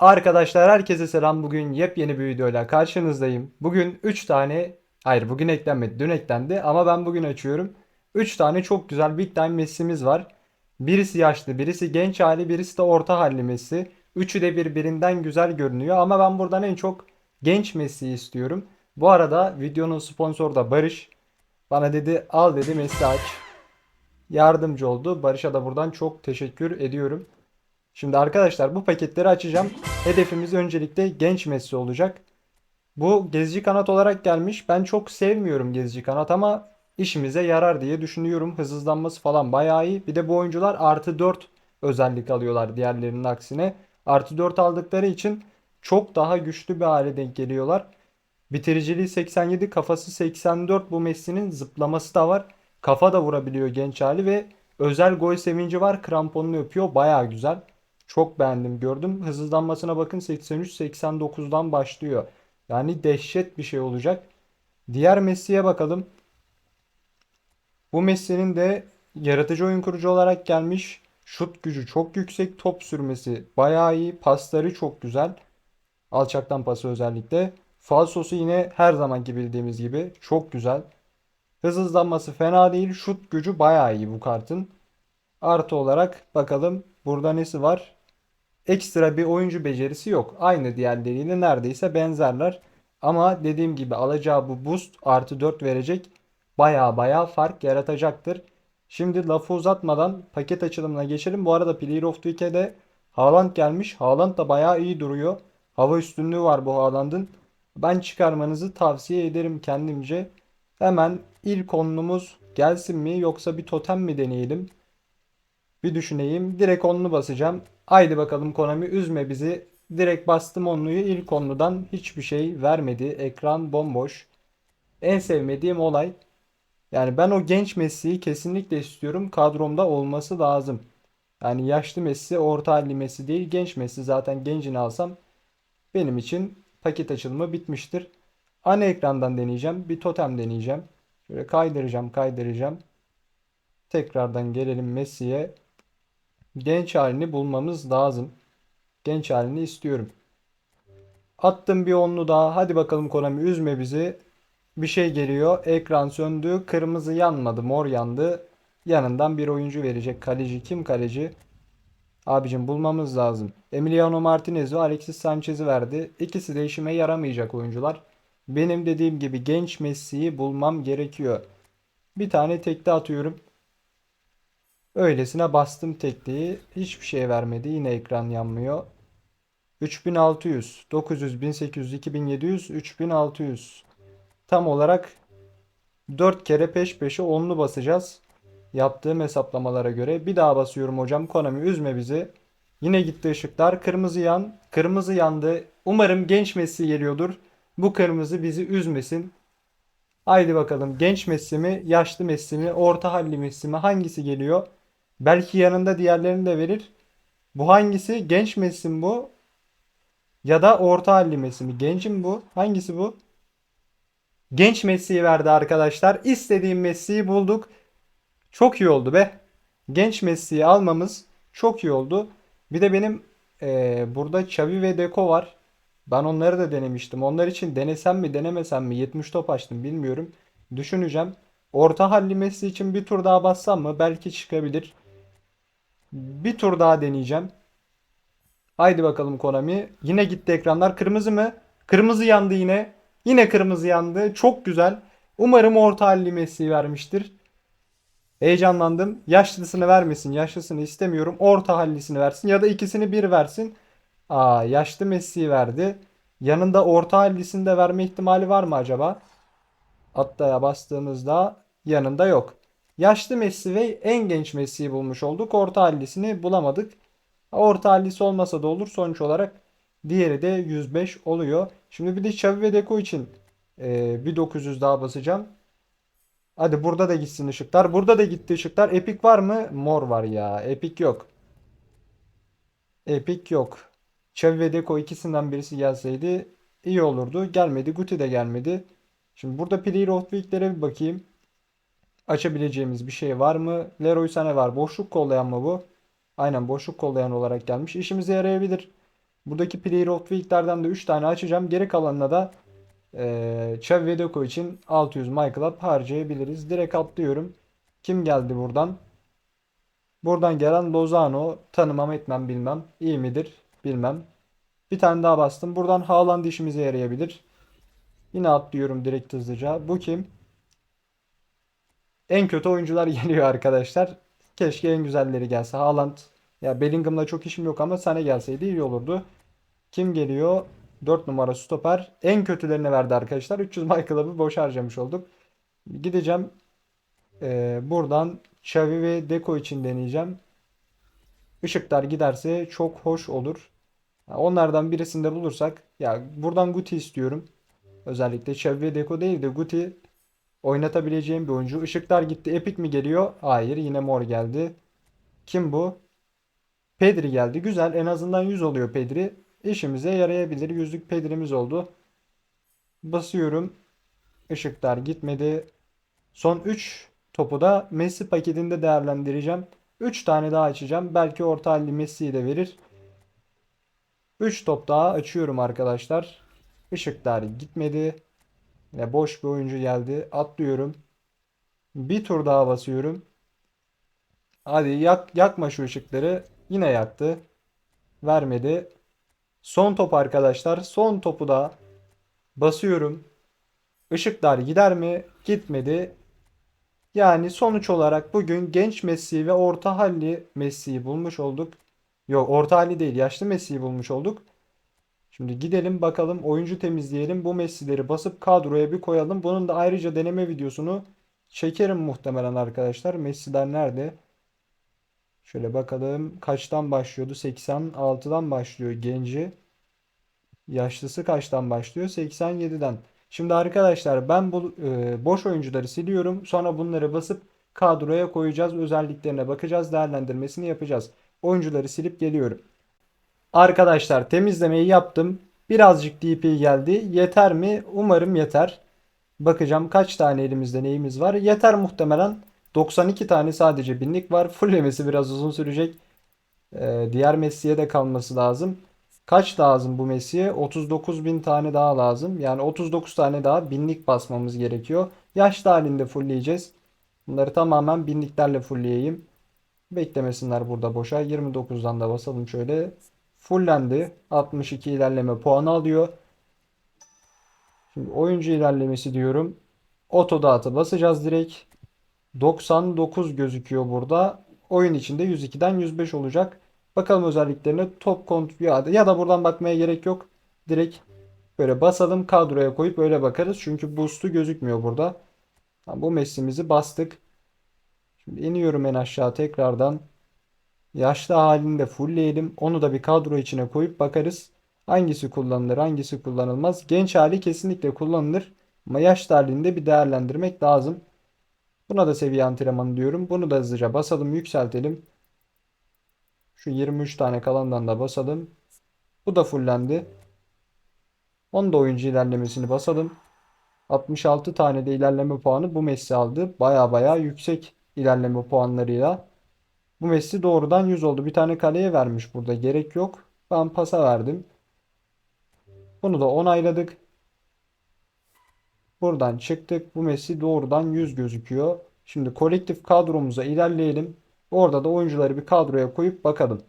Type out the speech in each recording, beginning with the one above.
Arkadaşlar herkese selam. Bugün yepyeni bir videoyla karşınızdayım. Bugün 3 tane, hayır bugün eklenmedi, dün eklendi ama ben bugün açıyorum. 3 tane çok güzel Big Time Messi'miz var. Birisi yaşlı, birisi genç hali, birisi de orta halli Messi. Üçü de birbirinden güzel görünüyor ama ben buradan en çok genç Messi'yi istiyorum. Bu arada videonun sponsoru da Barış. Bana dedi al dedi Messi aç. Yardımcı oldu. Barış'a da buradan çok teşekkür ediyorum. Şimdi arkadaşlar bu paketleri açacağım. Hedefimiz öncelikle genç Messi olacak. Bu gezici kanat olarak gelmiş. Ben çok sevmiyorum gezici kanat ama işimize yarar diye düşünüyorum. Hızlanması falan bayağı iyi. Bir de bu oyuncular artı 4 özellik alıyorlar diğerlerinin aksine. Artı 4 aldıkları için çok daha güçlü bir hale denk geliyorlar. Bitiriciliği 87, kafası 84. Bu Messi'nin zıplaması da var. Kafa da vurabiliyor genç hali ve özel gol sevinci var. Kramponunu öpüyor. Bayağı güzel. Çok beğendim gördüm. Hızlanmasına bakın 83-89'dan başlıyor. Yani dehşet bir şey olacak. Diğer Messi'ye bakalım. Bu Messi'nin de yaratıcı oyun kurucu olarak gelmiş. Şut gücü çok yüksek. Top sürmesi bayağı iyi. Pasları çok güzel. Alçaktan pası özellikle. Falsosu yine her zamanki bildiğimiz gibi çok güzel. Hız hızlanması fena değil. Şut gücü bayağı iyi bu kartın. Artı olarak bakalım burada nesi var? Ekstra bir oyuncu becerisi yok. Aynı diğerleriyle neredeyse benzerler. Ama dediğim gibi alacağı bu boost artı 4 verecek. Baya baya fark yaratacaktır. Şimdi lafı uzatmadan paket açılımına geçelim. Bu arada Player of the Week'e Haaland gelmiş. Haaland da baya iyi duruyor. Hava üstünlüğü var bu Haaland'ın. Ben çıkarmanızı tavsiye ederim kendimce. Hemen ilk onlumuz gelsin mi yoksa bir totem mi deneyelim? Bir düşüneyim. Direkt onlu basacağım. Haydi bakalım Konami üzme bizi. Direkt bastım onluyu. İlk onludan hiçbir şey vermedi. Ekran bomboş. En sevmediğim olay. Yani ben o genç Messi'yi kesinlikle istiyorum. Kadromda olması lazım. Yani yaşlı Messi, orta halli Messi değil. Genç Messi zaten gencini alsam benim için paket açılımı bitmiştir. Ana ekrandan deneyeceğim. Bir totem deneyeceğim. Şöyle kaydıracağım, kaydıracağım. Tekrardan gelelim Messi'ye. Genç halini bulmamız lazım. Genç halini istiyorum. Attım bir onlu daha. Hadi bakalım Konami üzme bizi. Bir şey geliyor. Ekran söndü. Kırmızı yanmadı. Mor yandı. Yanından bir oyuncu verecek. Kaleci kim kaleci? Abicim bulmamız lazım. Emiliano Martinez ve Alexis Sanchez'i verdi. İkisi de işime yaramayacak oyuncular. Benim dediğim gibi genç Messi'yi bulmam gerekiyor. Bir tane tekte atıyorum. Öylesine bastım tekliği. Hiçbir şey vermedi. Yine ekran yanmıyor. 3600, 900, 1800, 2700, 3600. Tam olarak 4 kere peş peşe onlu basacağız. Yaptığım hesaplamalara göre. Bir daha basıyorum hocam. Konami üzme bizi. Yine gitti ışıklar. Kırmızı yan. Kırmızı yandı. Umarım genç Messi geliyordur. Bu kırmızı bizi üzmesin. Haydi bakalım genç Messi mi, yaşlı Messi mi, orta halli Messi mi hangisi geliyor? Belki yanında diğerlerini de verir. Bu hangisi? Genç Messi mi bu? Ya da orta halli Messi mi? Gencim bu. Hangisi bu? Genç Messi'yi verdi arkadaşlar. İstediğim Messi'yi bulduk. Çok iyi oldu be. Genç Messi'yi almamız çok iyi oldu. Bir de benim eee, burada Xavi ve Deco var. Ben onları da denemiştim. Onlar için denesem mi denemesem mi 70 top açtım bilmiyorum. Düşüneceğim. Orta halli Messi için bir tur daha bassam mı? Belki çıkabilir. Bir tur daha deneyeceğim. Haydi bakalım Konami. Yine gitti ekranlar. Kırmızı mı? Kırmızı yandı yine. Yine kırmızı yandı. Çok güzel. Umarım orta halli Messi vermiştir. Heyecanlandım. Yaşlısını vermesin. Yaşlısını istemiyorum. Orta hallisini versin. Ya da ikisini bir versin. Aa, yaşlı Messi'yi verdi. Yanında orta hallisini de verme ihtimali var mı acaba? Hatta bastığımızda yanında yok. Yaşlı Messi ve en genç Messi'yi bulmuş olduk. Orta hallisini bulamadık. Orta hallisi olmasa da olur. Sonuç olarak diğeri de 105 oluyor. Şimdi bir de Xavi ve Deco için e, bir 900 daha basacağım. Hadi burada da gitsin ışıklar. Burada da gitti ışıklar. Epic var mı? Mor var ya. Epic yok. Epic yok. Xavi ve Deco ikisinden birisi gelseydi iyi olurdu. Gelmedi. Guti de gelmedi. Şimdi burada Player of Week'lere bir bakayım. Açabileceğimiz bir şey var mı? Leroy Sané var. Boşluk kollayan mı bu? Aynen boşluk kollayan olarak gelmiş. İşimize yarayabilir. Buradaki Player of Week'lerden de 3 tane açacağım. Geri kalanına da eee Xavi ve için 600 MyClub harcayabiliriz. Direkt atlıyorum. Kim geldi buradan? Buradan gelen Lozano tanımam etmem bilmem. İyi midir bilmem. Bir tane daha bastım. Buradan Haaland işimize yarayabilir. Yine atlıyorum direkt hızlıca. Bu kim? En kötü oyuncular geliyor arkadaşlar. Keşke en güzelleri gelse. Haaland. Ya Bellingham'la çok işim yok ama sana gelseydi iyi olurdu. Kim geliyor? 4 numara stoper. En kötülerini verdi arkadaşlar. 300 My Club'ı boş harcamış olduk. Gideceğim. Ee, buradan Xavi ve Deco için deneyeceğim. Işıklar giderse çok hoş olur. Onlardan birisini de bulursak ya buradan Guti istiyorum. Özellikle Xavi ve Deco değil de Guti oynatabileceğim bir oyuncu. Işıklar gitti. Epic mi geliyor? Hayır, yine mor geldi. Kim bu? Pedri geldi. Güzel. En azından 100 oluyor Pedri. İşimize yarayabilir. Yüzlük Pedri'miz oldu. Basıyorum. Işıklar gitmedi. Son 3 topu da Messi paketinde değerlendireceğim. 3 tane daha açacağım. Belki orta halli Messi'yi de verir. 3 top daha açıyorum arkadaşlar. Işıklar gitmedi. Ve boş bir oyuncu geldi. Atlıyorum. Bir tur daha basıyorum. Hadi yak, yakma şu ışıkları. Yine yaktı. Vermedi. Son top arkadaşlar. Son topu da basıyorum. Işıklar gider mi? Gitmedi. Yani sonuç olarak bugün genç Messi ve orta halli Messi'yi bulmuş olduk. Yok orta halli değil yaşlı Messi'yi bulmuş olduk. Şimdi gidelim bakalım oyuncu temizleyelim. Bu Messi'leri basıp kadroya bir koyalım. Bunun da ayrıca deneme videosunu çekerim muhtemelen arkadaşlar. Messi'ler nerede? Şöyle bakalım kaçtan başlıyordu? 86'dan başlıyor genci. Yaşlısı kaçtan başlıyor? 87'den. Şimdi arkadaşlar ben bu e, boş oyuncuları siliyorum. Sonra bunları basıp kadroya koyacağız. Özelliklerine bakacağız. Değerlendirmesini yapacağız. Oyuncuları silip geliyorum. Arkadaşlar temizlemeyi yaptım. Birazcık DP geldi. Yeter mi? Umarım yeter. Bakacağım kaç tane elimizde neyimiz var. Yeter muhtemelen. 92 tane sadece binlik var. Fullemesi biraz uzun sürecek. Ee, diğer Messi'ye de kalması lazım. Kaç lazım bu Messi'ye? 39 bin tane daha lazım. Yani 39 tane daha binlik basmamız gerekiyor. Yaşlı halinde fullleyeceğiz. Bunları tamamen binliklerle fullleyeyim. Beklemesinler burada boşa. 29'dan da basalım şöyle. Fullendi. 62 ilerleme puanı alıyor. Şimdi oyuncu ilerlemesi diyorum. Oto dağıtı basacağız direkt. 99 gözüküyor burada. Oyun içinde 102'den 105 olacak. Bakalım özelliklerine top kontrol ya ya da buradan bakmaya gerek yok. Direkt böyle basalım kadroya koyup öyle bakarız. Çünkü boost'u gözükmüyor burada. Bu Messi'mizi bastık. Şimdi iniyorum en aşağı tekrardan. Yaşlı halini de fullleyelim. Onu da bir kadro içine koyup bakarız. Hangisi kullanılır, hangisi kullanılmaz. Genç hali kesinlikle kullanılır. Ama yaşlı halini bir değerlendirmek lazım. Buna da seviye antrenmanı diyorum. Bunu da hızlıca basalım, yükseltelim. Şu 23 tane kalandan da basalım. Bu da fullendi. Onu da oyuncu ilerlemesini basalım. 66 tane de ilerleme puanı bu Messi aldı. Baya baya yüksek ilerleme puanlarıyla. Bu Messi doğrudan 100 oldu. Bir tane kaleye vermiş burada. Gerek yok. Ben pasa verdim. Bunu da onayladık. Buradan çıktık. Bu Messi doğrudan 100 gözüküyor. Şimdi kolektif kadromuza ilerleyelim. Orada da oyuncuları bir kadroya koyup bakalım.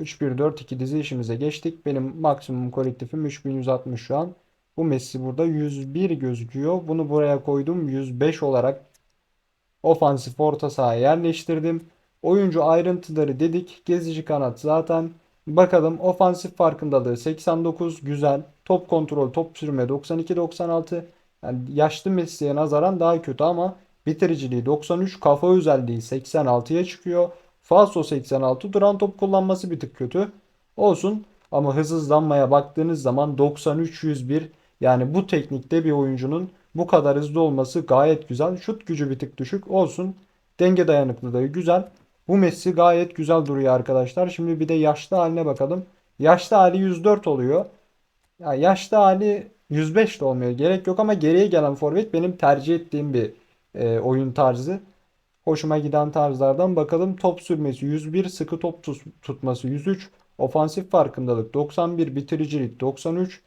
3-1-4-2 dizi işimize geçtik. Benim maksimum kolektifim 3160 şu an. Bu Messi burada 101 gözüküyor. Bunu buraya koydum. 105 olarak ofansif orta sahaya yerleştirdim. Oyuncu ayrıntıları dedik. Gezici kanat zaten. Bakalım ofansif farkındalığı 89 güzel. Top kontrol, top sürme 92-96. Yani yaşlı Messi'ye nazaran daha kötü ama bitiriciliği 93, kafa özelliği 86'ya çıkıyor. Falso 86, duran top kullanması bir tık kötü. Olsun ama hız hızlanmaya baktığınız zaman 93-101 yani bu teknikte bir oyuncunun bu kadar hızlı olması gayet güzel. Şut gücü bir tık düşük olsun. Denge dayanıklılığı güzel. Bu Messi gayet güzel duruyor arkadaşlar. Şimdi bir de yaşlı haline bakalım. Yaşlı hali 104 oluyor. Ya yaşlı hali 105 de olmuyor. Gerek yok ama geriye gelen forvet benim tercih ettiğim bir e, oyun tarzı. Hoşuma giden tarzlardan bakalım. Top sürmesi 101, sıkı top tut- tutması 103, Ofansif farkındalık 91, bitiricilik 93,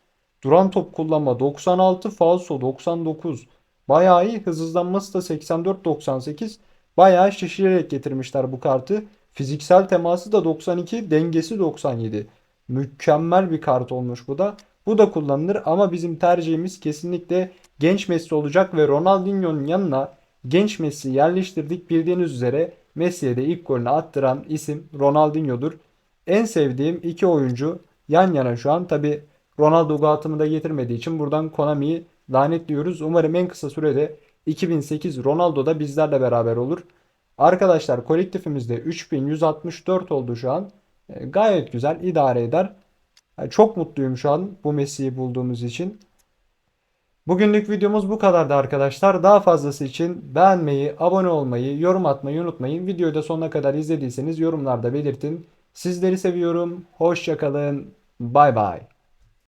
duran top kullanma 96, falso 99. Bayağı iyi. Hız hızlanması da 84-98. Bayağı şişirerek getirmişler bu kartı. Fiziksel teması da 92, dengesi 97. Mükemmel bir kart olmuş bu da. Bu da kullanılır ama bizim tercihimiz kesinlikle genç Messi olacak ve Ronaldinho'nun yanına genç Messi yerleştirdik. Bildiğiniz üzere Messi'ye de ilk golünü attıran isim Ronaldinho'dur. En sevdiğim iki oyuncu yan yana şu an. Tabi Ronaldo Gautam'ı da getirmediği için buradan Konami'yi lanetliyoruz. Umarım en kısa sürede 2008 Ronaldo da bizlerle beraber olur. Arkadaşlar kolektifimizde 3164 oldu şu an. E, gayet güzel idare eder. Yani çok mutluyum şu an bu Messi'yi bulduğumuz için. Bugünlük videomuz bu kadardı arkadaşlar. Daha fazlası için beğenmeyi, abone olmayı, yorum atmayı unutmayın. Videoyu da sonuna kadar izlediyseniz yorumlarda belirtin. Sizleri seviyorum. Hoşçakalın. Bay bay.